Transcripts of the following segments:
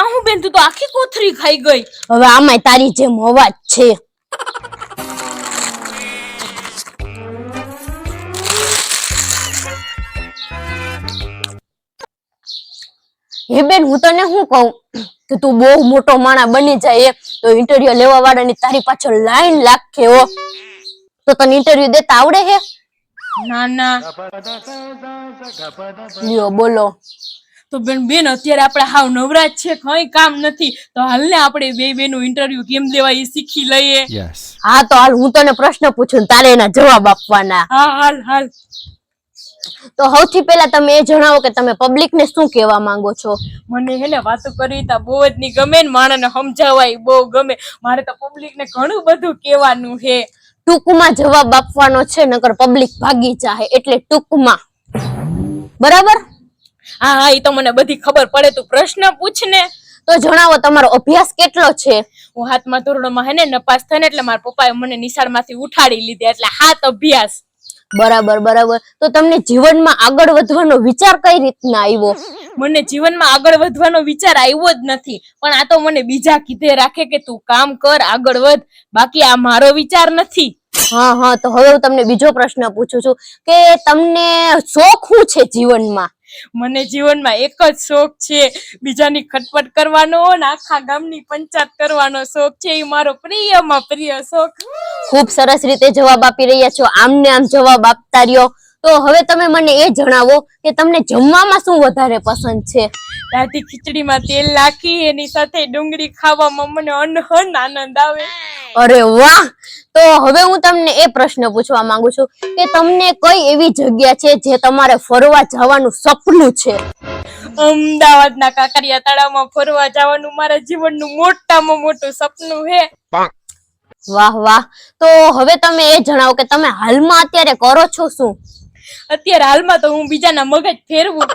આ હું બેન તું તો આખી કોથરી ખાઈ ગઈ. હવે આમાં તારી જેમ અવાજ છે. હે બેન હું તને શું કહું? કે તું બહુ મોટો માણા બની જાય તો ઇન્ટરવ્યુ લેવા વાળાની તારી પાછળ લાઈન લાગે હો. તો તને ઇન્ટરવ્યુ દેતા આવડે હે? ના ના. લ્યો બોલો. તો બેન બેન અત્યારે આપણે હાવ નવરાજ છે કઈ કામ નથી. તો હાલ ને આપણે બે બેનું ઇન્ટરવ્યુ કેમ દેવા એ શીખી લઈએ. હા તો હાલ હું તને પ્રશ્ન પૂછું તારે એના જવાબ આપવાના. હા હાલ હાલ. તો સૌથી પહેલા તમે એ જણાવો કે તમે પબ્લિક ને શું કહેવા માંગો છો? મને હે ને વાતો કરવી તા બહુ જ ની ગમે ને માણસને સમજાવાય બહુ ગમે. મારે તો પબ્લિક ને ઘણું બધું કહેવાનું છે ટૂંકમાં જવાબ આપવાનો છે નકર પબ્લિક ભાગી જાય એટલે ટૂંકમાં. બરાબર? હા હા એ તો મને બધી ખબર પડે તું પ્રશ્ન પૂછ ને તો જણાવો તમારો અભ્યાસ કેટલો છે? હું હાથમાં ધોરણોમાં હે ને નપાસ થઈને એટલે મારા પપ્પાએ મને નિશાળમાંથી ઉઠાડી લીધી એટલે હાથ અભ્યાસ. બરાબર બરાબર. તો તમને જીવનમાં આગળ વધવાનો વિચાર કઈ રીતના આવ્યો? મને જીવનમાં આગળ વધવાનો વિચાર આવ્યો જ નથી પણ આ તો મને બીજા કીધે રાખે કે તું કામ કર આગળ વધ. બાકી આ મારો વિચાર નથી. હા હા તો હવે હું તમને બીજો પ્રશ્ન પૂછું છું કે તમને શોખ શું છે જીવનમાં? મને જીવનમાં એક જ શોખ છે. બીજાની ખટપટ કરવાનો અને આખા ગામની પંચાયત કરવાનો શોખ છે. એ મારો પ્રિયમાં પ્રિય શોખ. ખૂબ સરસ રીતે જવાબ આપી રહ્યા છો. આમને આમ જવાબ આપતા રહ્યો. તો હવે તમે મને એ જણાવો કે તમને જમવામાં શું વધારે પસંદ છે? દાદી ખીચડીમાં તેલ નાખી એની સાથે ડુંગળી ખાવામાં મને અનહન આનંદ આવે. અરે વાહ! તો હવે હું તમને એ પ્રશ્ન પૂછવા માંગુ છું કે તમને કઈ એવી જગ્યા છે જે તમારે ફરવા જવાનું સપનું છે? અમદાવાદના કાંકરિયા તળાવમાં ફરવા જવાનું મારા જીવનનું મોટામાં મોટું સપનું હે વાહ વાહ! તો હવે તમે એ જણાવો કે તમે હાલમાં અત્યારે કરો છો શું? અત્યારે હાલમાં તો હું બીજાના મગજ ફેરવું.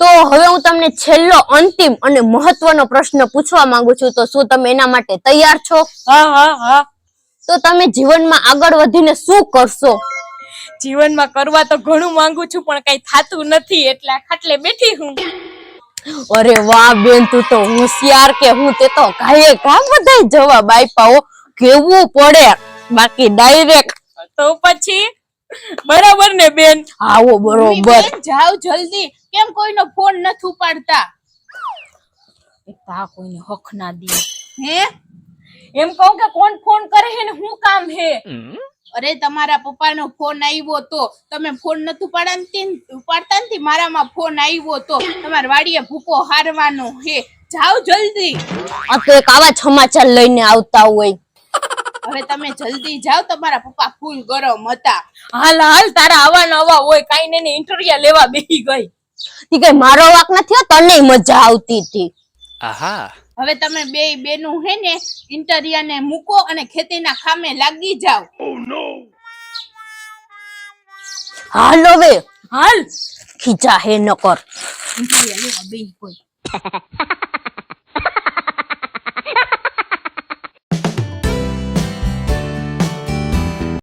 તો હવે હું તમને છેલ્લો અંતિમ અને મહત્વનો પ્રશ્ન પૂછવા માંગુ છું. તો શું તમે એના માટે તૈયાર છો? હા હા હા. તો તમે જીવનમાં આગળ વધીને શું કરશો? જીવનમાં કરવા તો ઘણું માંગુ છું પણ કઈ થાતું નથી એટલે ખાટલે બેઠી હું. અરે વાહ બેન તું તો હોશિયાર કે હું તે તો ઘાયે ઘા બધાય જવાબ આપ્યા કેવું પડે? બાકી ડાયરેક્ટ તો પછી? બરાબર ને બેન? આવો બરોબર. જાવ જલ્દી. કેમ કોઈનો ફોન નથી ઉપાડતા? તા કોઈને હક ના દે. હે? એમ કહું કે કોણ ફોન કરે હે ને હું કામ હે અરે તમારા પપ્પાનો ફોન આવ્યો તો તમે ફોન નથી ઉપાડતા ઉપાડતા નથી? મારામાં ફોન આવ્યો તો તમારા વાડીએ ભૂકો હારવાનો હે જાઓ જલ્દી. આ તો એક આવા સમાચાર લઈને આવતા હોય. હવે તમે જલ્દી જાઓ તમારા પપ્પા ફૂલ ગરમ હતા. હાલ હાલ તારા આવા નવા હોય કાઈ ને ઇન્ટરવ્યુ લેવા બેહી ગઈ. ઈ કઈ મારો વાક નથી હો, તનેય મજા આવતી હતી. આહા. હવે તમે બે બેનું હે ને ઇન્ટરિયાને મૂકો અને ખેતીના કામે લાગી જાઓ. હાલ હવે. હાલ. ખીચા હે નકર. ઇન્ટરિયા લેવા બેહી ગઈ.